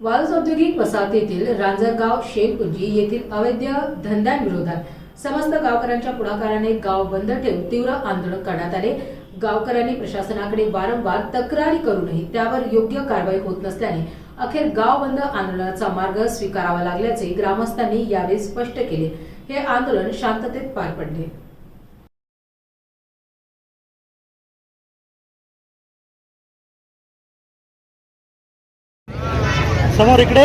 वाळूज औद्योगिक वसाहतीतील रांजरगाव शेखपुंजी येथील अवैध धंद्यांविरोधात समस्त गावकऱ्यांच्या पुढाकाराने गाव बंद ठेवून तीव्र आंदोलन करण्यात आले. गावकऱ्यांनी प्रशासनाकडे वारंवार तक्रारी करूनही त्यावर योग्य कारवाई होत नसल्याने अखेर गाव बंद आंदोलनाचा मार्ग स्वीकारावा लागल्याचे ग्रामस्थांनी यावेळी स्पष्ट केले. हे आंदोलन शांततेत पार पडले. समोर इकडे.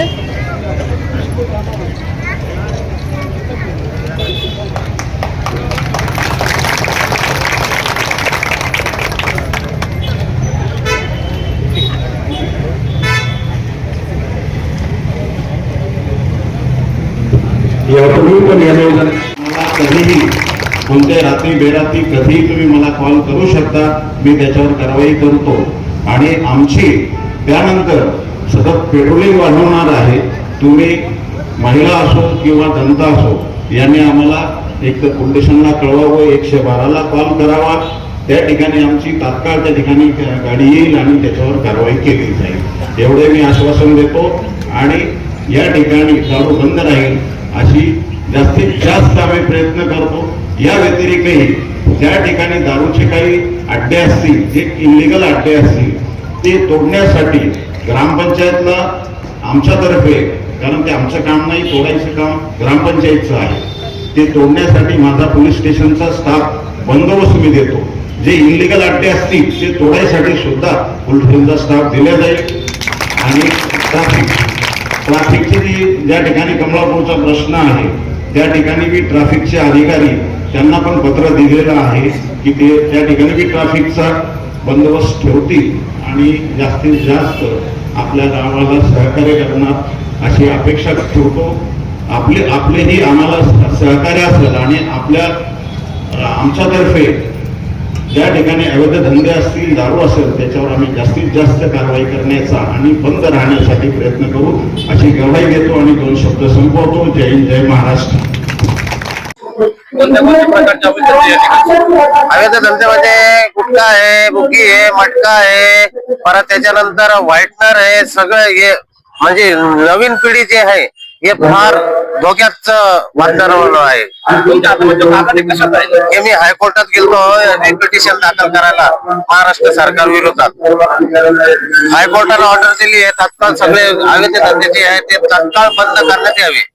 यापूर्वी पण या मला कधीही कोणत्या रात्री बेरात्री कधीही तुम्ही मला कॉल करू शकता. मी त्याच्यावर कारवाई करतो. आणि आमची त्यानंतर सतत पेट्रोलिंग वाढवणार आहे. तुम्ही महिला असो किंवा जनता असो यांनी आम्हाला एक तर फाउंडेशनला कळवावं एकशे बाराला कॉल करावा. त्या ठिकाणी आमची तात्काळ त्या ठिकाणी गाडी येईल आणि त्याच्यावर कारवाई केली जाईल. एवढे मी आश्वासन देतो. आणि या ठिकाणी दारू बंद राहील अशी जास्तीत जास्त आम्ही प्रयत्न करतो. या व्यतिरिक्तही ज्या ठिकाणी दारूचे काही अड्डे असतील जे इलिगल अड्डे असतील ते तोडण्यासाठी ग्रामपंचायतला आमच्यातर्फे कारण ते आमचं काम नाही तोडायचं काम ग्रामपंचायतचं आहे. ते तोडण्यासाठी माझा पोलीस स्टेशनचा स्टाफ बंदोबस्त मी देतो. जे इलिगल अड्डे असतील ते तोडायसाठी सुद्धा पोलिसांचा स्टाफ दिला जाईल. आणि ट्रॅफिक ट्राफिकचे जे ज्या ठिकाणी कमलापूरचा प्रश्न आहे त्या ठिकाणी मी ट्रॅफिकचे अधिकारी त्यांना पण पत्र दिलेलं आहे की ते त्या ठिकाणी मी ट्रॅफिकचा बंदोबस्त ठेवतील. आणि जास्तीत जास्त आपल्या गावाला सहकार्य करणार अशी अपेक्षा ठेवतो. आपले आपलेही आम्हाला सहकार्य असेल आणि आपल्या आमच्यातर्फे ज्या ठिकाणी अवैध धंदे असतील दारू असेल त्याच्यावर आम्ही जास्तीत जास्त कारवाई करण्याचा आणि बंद राहण्यासाठी प्रयत्न करू अशी गवाही देतो आणि दोन शब्द संपवतो. जय हिंद जय महाराष्ट्र. कोणत्या अवैध धंद्यामध्ये गुटखा आहे बुकी आहे मटका आहे. परत त्याच्यानंतर व्हाईटनर आहे सगळं हे म्हणजे नवीन पिढी जे आहे हे फार धोक्याच वातावरण आहे. हे मी हायकोर्टात गेलो पिटिशन दाखल करायला महाराष्ट्र सरकार विरोधात. हायकोर्टाने ऑर्डर दिली आहे तात्काळ सगळे अवैध धंदे जे आहेत ते तात्काळ बंद करण्यात यावे.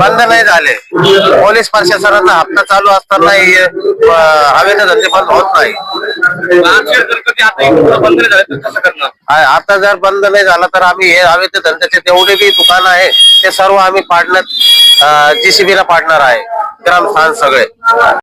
बंद नाही झाले. पोलीस प्रशासनाचा हप्ता चालू असताना हे, धंदे बंद होत नाही. आता जर बंद नाही झाला तर आम्ही हे अवैध धंद्याचे जेवढे बी दुकान आहे ते सर्व आम्ही पाडण्यात जीसीबी ला पाडणार आहे. ग्रामस्थान सगळे.